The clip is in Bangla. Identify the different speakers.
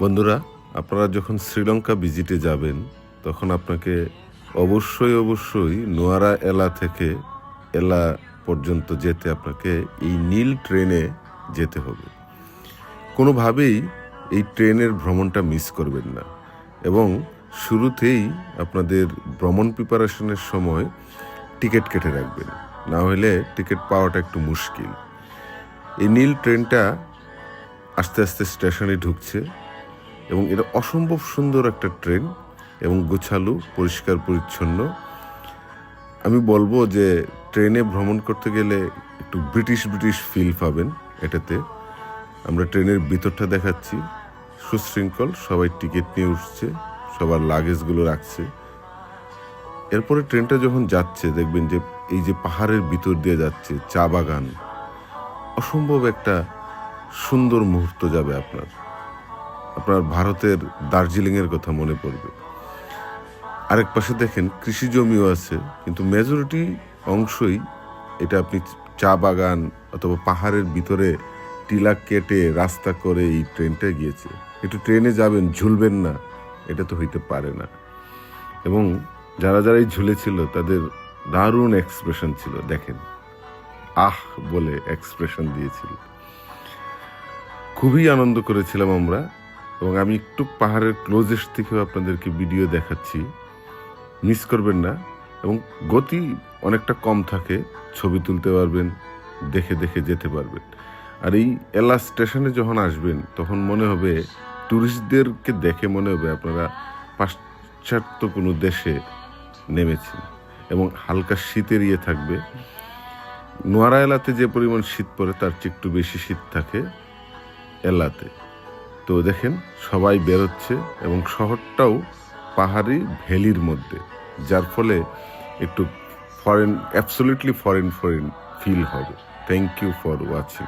Speaker 1: বন্ধুরা, আপনারা যখন শ্রীলঙ্কা ভিজিটে যাবেন, তখন আপনাকে অবশ্যই অবশ্যই নোয়ারা এলা থেকে এলা পর্যন্ত যেতে আপনাকে এই নীল ট্রেনে যেতে হবে। কোনোভাবেই এই ট্রেনের ভ্রমণটা মিস করবেন না এবং শুরুতেই আপনাদের ভ্রমণ প্রিপারেশনের সময় টিকিট কেটে রাখবেন। না হলে টিকিট পাওয়াটা একটু মুশকিল। এই নীল ট্রেনটা আস্তে আস্তে স্টেশনে ঢুকছে। এবং এটা অসম্ভব সুন্দর একটা ট্রেন এবং গোছালু, পরিষ্কার, পরিচ্ছন্ন। আমি বলব যে ট্রেনে ভ্রমণ করতে গেলে একটু ব্রিটিশ ব্রিটিশ ফিল পাবেন এটাতে। আমরা ট্রেনের ভিতরটা দেখাচ্ছি। সুশৃঙ্খল, সবাই টিকিট নিয়ে উঠছে, সবার লাগেজগুলো রাখছে। এরপরে ট্রেনটা যখন যাচ্ছে, দেখবেন যে এই যে পাহাড়ের ভিতর দিয়ে যাচ্ছে, চা বাগান, অসম্ভব একটা সুন্দর মুহূর্ত যাবে আপনার। আপনার ভারতের দার্জিলিংয়ের কথা মনে পড়বে। আরেক পাশে দেখেন, কৃষি জমিও আছে, কিন্তু মেজরিটি অংশই এটা আপনি চা বাগান অথবা পাহাড়ের ভিতরে টিলা কেটে রাস্তা করে এই ট্রেনটা গিয়েছে। একটু ট্রেনে যাবেন, ঝুলবেন না, এটা তো হইতে পারে না। এবং যারা যারাই ঝুলেছিল, তাদের দারুণ এক্সপ্রেশন ছিল, দেখেন। আহ বলে এক্সপ্রেশন দিয়েছিল। খুবই আনন্দ করেছিলাম আমরা। এবং আমি একটু পাহাড়ের ক্লোজেস্ট থেকেও আপনাদেরকে ভিডিও দেখাচ্ছি। মিস করবেন না এবং গতি অনেকটা কম থাকে, ছবি তুলতে পারবেন, দেখে দেখে যেতে পারবেন। আর এই এলা স্টেশনে যখন আসবেন, তখন মনে হবে ট্যুরিস্টদেরকে দেখে মনে হবে আপনারা পাশ্চাত্য কোনো দেশে নেমেছেন এবং হালকা শীতের ইয়ে থাকবে। নোয়ারা এলাতে যে পরিমাণ শীত পড়ে, তার চেয়ে একটু বেশি শীত থাকে এলাতে। তো দেখেন, সবাই বেরোচ্ছে এবং শহরটাও পাহাড়ি ভ্যালির মধ্যে, যার ফলে একটু foreign absolutely foreign foreign feel হবে। Thank you for watching